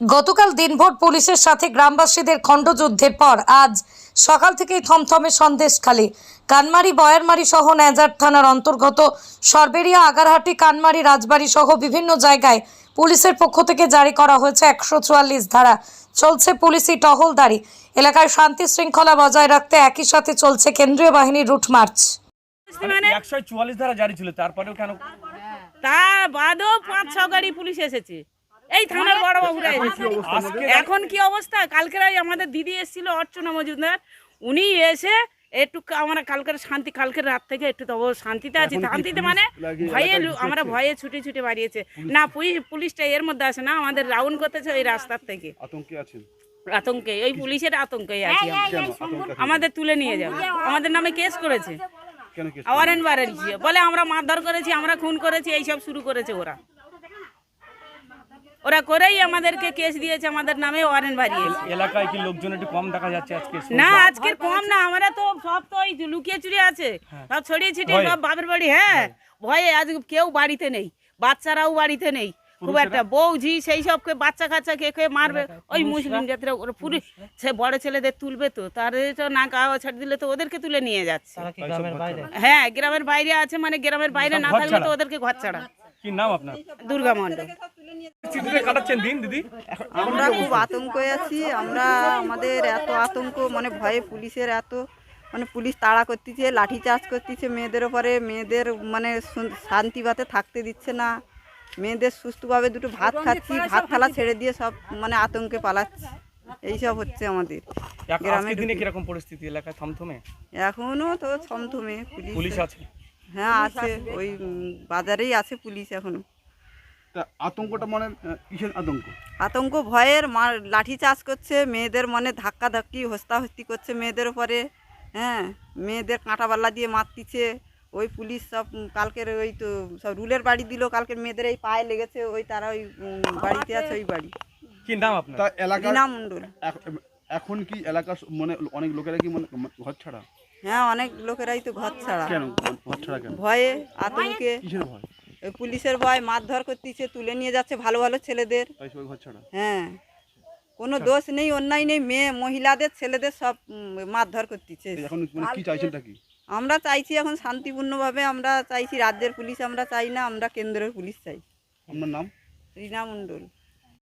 গতকাল দিনভর পুলিশের সাথে গ্রামবাসীদের খণ্ডযুদ্ধের পর আজ সকাল থেকেই থমথমে সন্দেশখালী কানমারি বয়ারমারি সহ ন্যাজার থানার অন্তর্গত সরবেরিয়া আগারহাটি কানমারি রাজবাড়ি সহ বিভিন্ন জায়গায় পুলিশের পক্ষ থেকে জারি করা হয়েছে একশো চুয়াল্লিশ ধারা। চলছে পুলিশি টহলদারি। এলাকায় শান্তি শৃঙ্খলা বজায় রাখতে একই সাথে চলছে কেন্দ্রীয় বাহিনীর রুট মার্চ। মানে? একশো চুয়াল্লিশ ধারা জারি ছিল তারপরেও কেন? তার বাদেও পাঁচ ছ গাড়ি পুলিশ এসেছে। এই থানার বড় বাবুরা এসেছে আজকে এখন কি অবস্থা কালকেরাই আমাদের দিদি এসেছিল অর্চনা মজুমদার উনি এসে একটু আমরা কালকের শান্তি কালকের রাত থেকে একটু তবু শান্তিতে আছি শান্তিতে মানে ভয়ে আমরা ভয়ে ছুটে ছুটে বাড়িয়েছে না পুলিশ পুলিশটা এর মধ্যে আসে না আমাদের রাউন্ড করতেছে ওই রাস্তার থেকে আতঙ্কে আছেন আতঙ্কে ওই পুলিশের আতঙ্কে আছি আমাদের তুলে নিয়ে যাবে আমাদের নামে কেস করেছে ওয়ারেন্ট ওয়ারেন্ট বলে আমরা মারধর করেছি আমরা খুন করেছি এইসব শুরু করেছে ওরা ওরা করেই আমাদেরকে কেস দিয়েছে আমাদের নামে ওয়ারেন্ট বাড়িয়েছে। এলাকায় কি লোকজন একটু কম দেখা যাচ্ছে আজকে না আজকের কম না আমরা তো সব তো ওই লুকিয়ে চুরি আছে। সব ছড়িয়ে ছিটিয়ে সব বাপের বাড়ি হ্যাঁ। ভয়ে আজ কেউ বাড়িতে নেই বাচ্চারাও বাড়িতে নেই। খুব একটা বউ ঝি সেই সব কে বাচ্চা কাচ্চা কে কে মারবে ওই মুসলিম জাতিরা ওরা পুরো সে বড় ছেলেদের তুলবে তো তার তো না গাওয়া ছাড় দিলে তো ওদেরকে তুলে নিয়ে যাচ্ছে। হ্যাঁ গ্রামের বাইরে আছে মানে গ্রামের বাইরে না থাকলে তো ওদেরকে ঘর ছাড়া কি নাম আপনার? দুর্গা মণ্ডল। চিঠিতে কাটাচ্ছেন দিন দিদি? আমরা খুব আতঙ্কে আছি আমরা আমাদের এত আতঙ্ক মানে ভয়ে পুলিশের এত মানে পুলিশ তাড়া করতেছে লাঠি চার্জ করতেছে মেয়েদের ওপরে মেয়েদের মানে শুন- শান্তিভাবে থাকতে দিচ্ছে না মেয়েদের সুস্থভাবে দুটো ভাত খাচ্ছি ভাত থালা ছেড়ে দিয়ে সব মানে আতঙ্কে পালাচ্ছি এইসব হচ্ছে আমাদের এক- গ্রামে আজকের দিনে কীরকম পরিস্থিতি এলাকায় থমথমে? এখনও তো থমথমে পুলিশ পুলিশ আছে? হ্যাঁ আছে ওই বাজারেই আছে পুলিশ এখনও। তা আতঙ্কটা মানে কিসের আতঙ্ক? আতঙ্ক ভয়ের মার লাঠি চাষ করছে মেয়েদের মনে ধাক্কা ধাক্কি হস্তাহস্তি করছে মেয়েদের উপরে হ্যাঁ? মেয়েদের কাঁটা বাল্লা দিয়ে মারতিছে ওই পুলিশ সব কালকের ওই তো সব রুলের বাড়ি দিল কালকের মেয়েদের এই পায়ে লেগেছে ওই তারা ওই বাড়িতে আছে ওই বাড়ি। কি নাম আপনার? রিনা মণ্ডল। এখন কি এলাকার মানে অনেক লোকেরা কি মানে ঘর ছাড়া? হ্যাঁ অনেক লোকেরাই তো ঘর ছাড়া। কেন? ঘর ছাড়া কেন? ভয়ে আতঙ্কে। কিসের ভয়? পুলিশের ভয় মারধর করতেছে তুলে নিয়ে যাচ্ছে ভালো ভালো ছেলেদের। হ্যাঁ। কোনো দোষ নেই অন্যায় নেই মেয়ে মহিলাদের ছেলেদের সব মারধর করতেছে। মানে আমরা চাইছি এখন শান্তিপূর্ণভাবে আমরা চাইছি রাজ্যের পুলিশ আমরা চাই না আমরা কেন্দ্রের পুলিশ চাই। আপনার নাম? রীনা মণ্ডল।